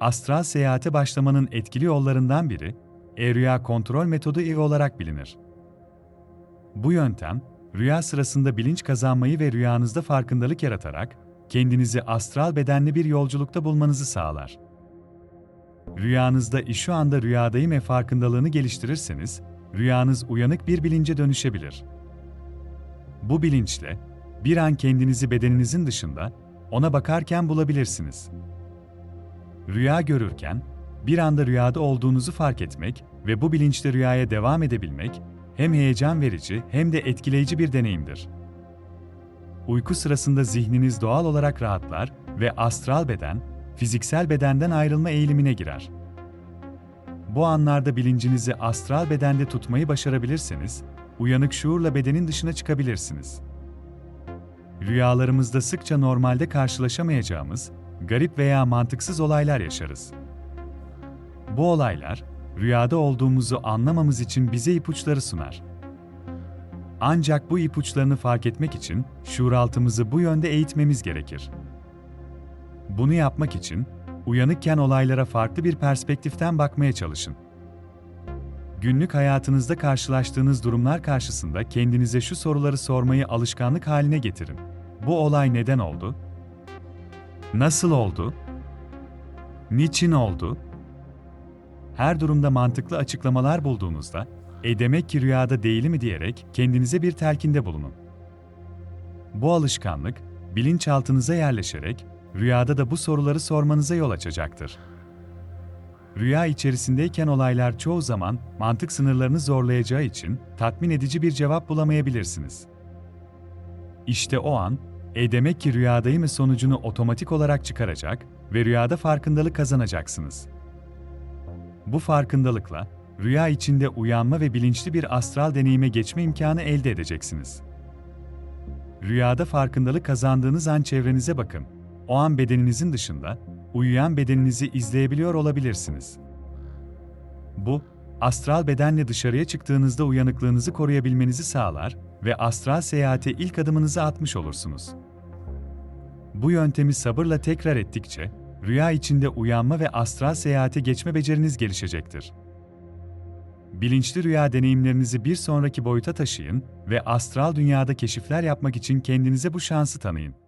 astral seyahate başlamanın etkili yollarından biri, e-rüya kontrol metodu EV olarak bilinir. Bu yöntem, rüya sırasında bilinç kazanmayı ve rüyanızda farkındalık yaratarak, kendinizi astral bedenli bir yolculukta bulmanızı sağlar. Rüyanızda şu anda rüyadayım ve farkındalığını geliştirirseniz, rüyanız uyanık bir bilince dönüşebilir. Bu bilinçle, bir an kendinizi bedeninizin dışında, ona bakarken bulabilirsiniz. Rüya görürken, bir anda rüyada olduğunuzu fark etmek ve bu bilinçle rüyaya devam edebilmek, hem heyecan verici hem de etkileyici bir deneyimdir. Uyku sırasında zihniniz doğal olarak rahatlar ve astral beden, fiziksel bedenden ayrılma eğilimine girer. Bu anlarda bilincinizi astral bedende tutmayı başarabilirseniz, uyanık şuurla bedenin dışına çıkabilirsiniz. Rüyalarımızda sıkça normalde karşılaşamayacağımız, garip veya mantıksız olaylar yaşarız. Bu olaylar, rüyada olduğumuzu anlamamız için bize ipuçları sunar. Ancak bu ipuçlarını fark etmek için şuuraltımızı bu yönde eğitmemiz gerekir. Bunu yapmak için uyanıkken olaylara farklı bir perspektiften bakmaya çalışın. Günlük hayatınızda karşılaştığınız durumlar karşısında kendinize şu soruları sormayı alışkanlık haline getirin. Bu olay neden oldu? Nasıl oldu? Niçin oldu? Her durumda mantıklı açıklamalar bulduğunuzda, e demek ki rüyada değil mi diyerek kendinize bir telkinde bulunun. Bu alışkanlık, bilinçaltınıza yerleşerek, rüyada da bu soruları sormanıza yol açacaktır. Rüya içerisindeyken olaylar çoğu zaman mantık sınırlarını zorlayacağı için tatmin edici bir cevap bulamayabilirsiniz. İşte o an, e demek ki rüyadayım sonucunu otomatik olarak çıkaracak ve rüyada farkındalık kazanacaksınız. Bu farkındalıkla, rüya içinde uyanma ve bilinçli bir astral deneyime geçme imkanı elde edeceksiniz. Rüyada farkındalık kazandığınız an çevrenize bakın. O an bedeninizin dışında, uyuyan bedeninizi izleyebiliyor olabilirsiniz. Bu, astral bedenle dışarıya çıktığınızda uyanıklığınızı koruyabilmenizi sağlar ve astral seyahate ilk adımınızı atmış olursunuz. Bu yöntemi sabırla tekrar ettikçe, rüya içinde uyanma ve astral seyahate geçme beceriniz gelişecektir. Bilinçli rüya deneyimlerinizi bir sonraki boyuta taşıyın ve astral dünyada keşifler yapmak için kendinize bu şansı tanıyın.